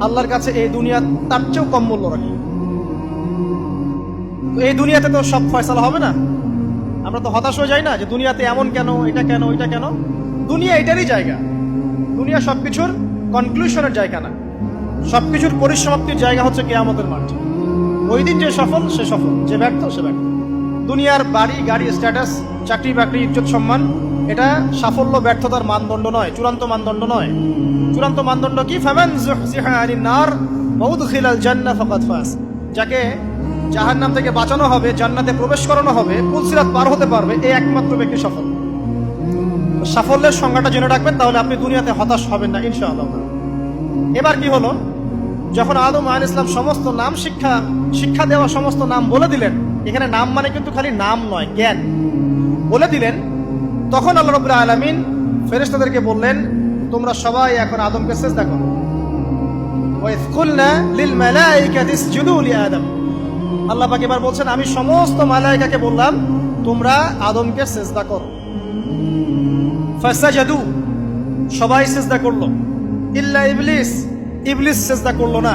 আল্লাহর কাছে এই দুনিয়া তার চেয়েও কম মূল্য রাখে। এই দুনিয়াতে তো সব ফয়সালা হবে না? আমরা তো হতাশ হয়ে যাই না যে দুনিয়াতে এমন কেন, এটা কেন, ওইটা কেন? দুনিয়া এটারই জায়গা। দুনিয়া সবকিছুর কনক্লুশনের জায়গা না। সবকিছুর পরিসমাপ্তির জায়গা হচ্ছে কেয়ামতের মাঠ। ওই দিন যে সফল, সে সফল। যে ব্যর্থ, সে ব্যর্থ। দুনিয়ার বাড়ি, গাড়ি স্ট্যাটাস চাকরি, বাকরি, ইজ্জত, সম্মান, এটা সাফল্য, ব্যর্থতার মানদণ্ড নয়, চূড়ান্ত মানদণ্ড নয়। চূড়ান্ত মানদণ্ড কি? যাকে জাহান্নাম থেকে বাঁচানো হবে, জান্নাতে প্রবেশ করানো হবে পুলসিরাত পার হতে পারবে এই একমাত্র ব্যক্তি সফল সাফল্যের সংজ্ঞাটা জেনে রাখবেন, তাহলে আপনি দুনিয়াতে হতাশ হবেন না, ইনশাআল্লাহ। এবার কি হলো? যখন আদম আল ইসলাম সমস্ত নাম শিক্ষা শিক্ষা দেওয়া, সমস্ত নাম বলে দিলেন এখানে নাম মানে কিন্তু খালি নাম নয়, জ্ঞান। বলে দিলেন, তখন আল্লাহ রবুল্লা আলমিন ফেরেস্তাদেরকে বললেন, তোমরা সবাই এখন আদমকে চেষ্টা করো। আল্লাহ পাক এবার বলছেন, আমি সমস্ত মালায়কাকে বললাম, তোমরা আদমকে চেষ্টা করো। ফাসাজাদু, সবাই চেষ্টা করল। ইল্লা ইবলিস ইবলিস চেষ্টা করল না।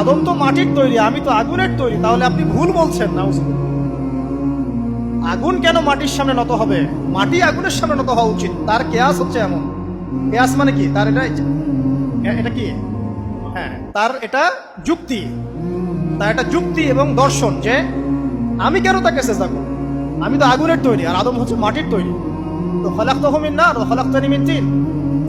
আদম তো মাটির তৈরি, আমি তো আগুনের তৈরি, তাহলে আপনি ভুল বলছেন না আগুন কেন মাটির সামনে নত হবে? মাটি আগুনের সামনে নত হওয়া উচিত, তার কেয়াস হচ্ছে এমন। কেয়াস মানে কি? তার এটা এটা কি? হ্যাঁ তার এটা যুক্তি। তার এটা যুক্তি এবং দর্শন যে, আমি কেন তাকে চেষ্টা করব? আমি তো আগুনের তৈরি, আর আদম হচ্ছে মাটির তৈরি। তো ফলাক তহমিন না ফলাক তানিমিন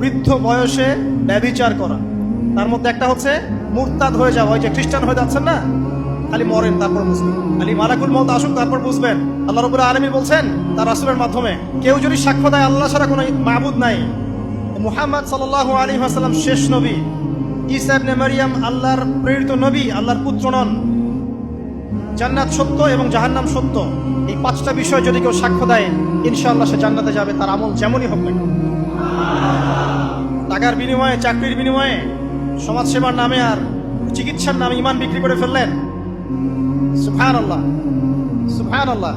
বৃদ্ধ বয়সে ব্যভিচার করা। তার মধ্যে একটা হচ্ছে মুরতাদ হয়ে যাওয়া। ওই যে খ্রিস্টান হয়ে যাচ্ছেন না? খালি মরেন, তারপর বুঝবেন। খালি মালাকুল মত আসুক, তারপর বুঝবেন। আল্লাহ রবুল্লাহ আলমী বলছেন তার রাসুলের মাধ্যমে, কেউ যদি সাক্ষ্য দেয়, আল্লাহ ছাড়া কোনো মাহবুদ নাই। মুহাম্মদ সাল্লাহ আলী আসাল্লাম শেষ নবী। ইবনে মারিয়াম আল্লাহর প্রেরিত নবী, আল্লাহর পুত্র নন। জান্নাত সত্য এবং জাহান্নাম সত্য। এই পাঁচটা বিষয় যদি কেউ সাক্ষ্য দেয়, ইনশাআল্লাহ সে জান্নাতে যাবে, তার আমল যেমনই হোক না। টাকার বিনিময়ে, চাকরির বিনিময়ে সমাজসেবার নামে আর চিকিৎসার নামে ইমান বিক্রি করে ফেললেন। সুফান আল্লাহ সুফান আল্লাহ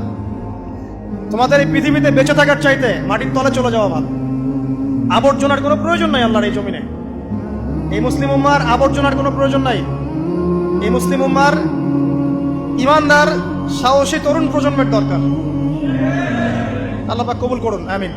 তোমাদের এই পৃথিবীতে বেঁচে থাকার চাইতে মাটির তলে চলে যাওয়া ভালো। আবর্জনার কোনো প্রয়োজন নাই আল্লাহর এই জমিনে। এই মুসলিম উম্মার আবর্জনার কোনো প্রয়োজন নাই। এই মুসলিম উম্মার ইমানদার, সাহসী তরুণ প্রজন্মের দরকার। আল্লাহ কবুল করুন, আমিন।